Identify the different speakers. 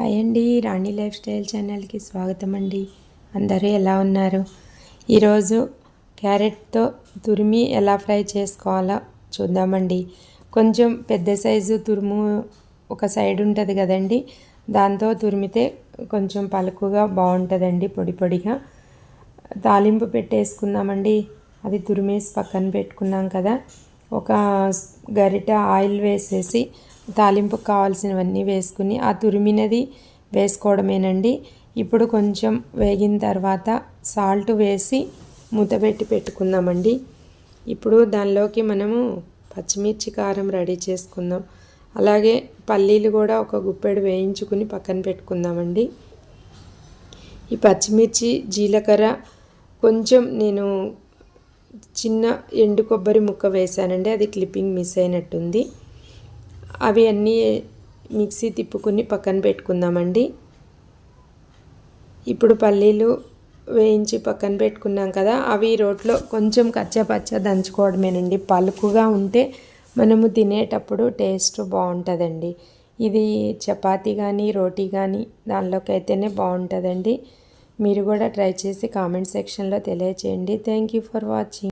Speaker 1: Hi అండి రాణి life style ఛానల్కి స్వాగతం అండి. అందరూ ఎలా ఉన్నారు? ఈరోజు క్యారెట్తో తురిమి ఎలా ఫ్రై చేసుకోవాలో చూద్దామండి. కొంచెం పెద్ద సైజు తురుము ఒక సైడ్ ఉంటుంది కదండి దాంతో తురిమితే కొంచెం పలుకుగా బాగుంటుందండి పొడి పొడిగా. తాలింపు పెట్టేసుకుందామండి. అది తురిమేసి పక్కన పెట్టుకున్నాం కదా. ఒక గరిట ఆయిల్ వేసేసి తాలింపుకు కావాల్సినవన్నీ వేసుకుని ఆ తురిమినది వేసుకోవడమేనండి. ఇప్పుడు కొంచెం వేగిన తర్వాత సాల్ట్ వేసి మూతపెట్టి పెట్టుకుందామండి. ఇప్పుడు దానిలోకి మనము పచ్చిమిర్చి కారం రెడీ చేసుకుందాం. అలాగే పల్లీలు కూడా ఒక గుప్పెడు వేయించుకుని పక్కన పెట్టుకుందామండి. ఈ పచ్చిమిర్చి జీలకర్ర కొంచెం నేను చిన్న ఎండు కొబ్బరి ముక్క వేసానండి అది క్లిప్పింగ్ మిస్ అయినట్టుంది. అవి అన్నీ మిక్సీ తిప్పుకుని పక్కన పెట్టుకుందామండి. ఇప్పుడు పల్లీలు వేయించి పక్కన పెట్టుకున్నాం కదా అవి రోట్లో కొంచెం కచ్చపచ్చ దంచుకోవడమేనండి. పలుకుగా ఉంటే మనము తినేటప్పుడు టేస్ట్ బాగుంటుందండి. ఇది చపాతీ కానీ రోటీ కానీ దానిలోకి అయితేనే బాగుంటుందండి. మీరు కూడా ట్రై చేసి కామెంట్ సెక్షన్లో తెలియచేయండి. Thank you for watching.